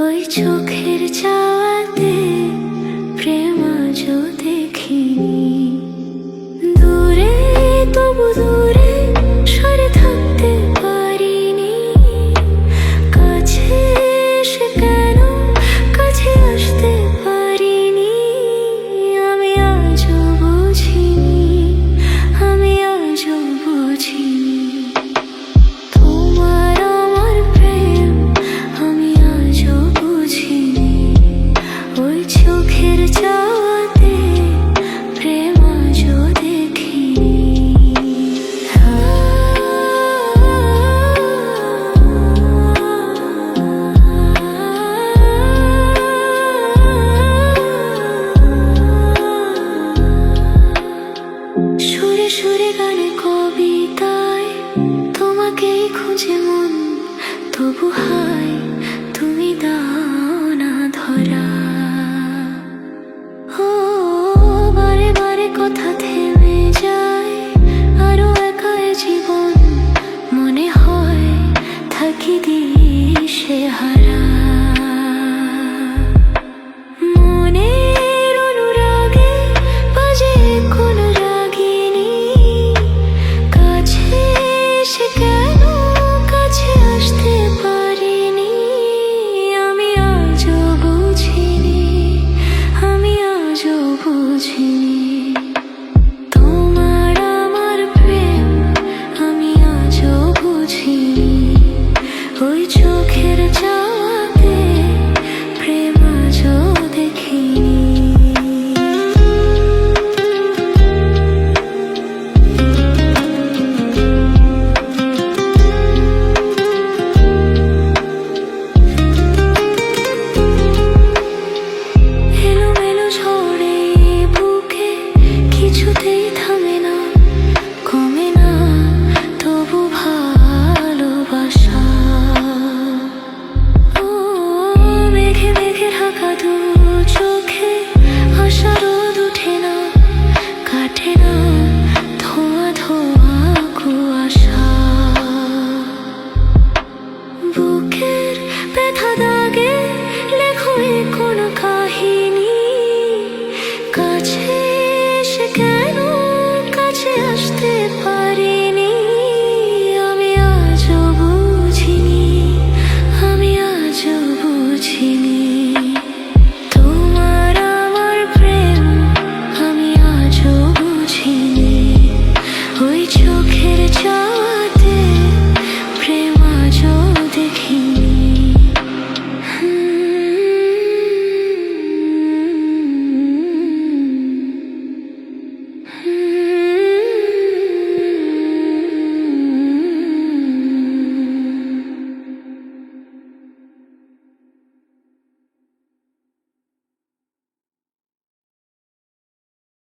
ওই চোখের চাওয়াতে প্রেম যদি খুঁজে মন তবু হয় তুমি দা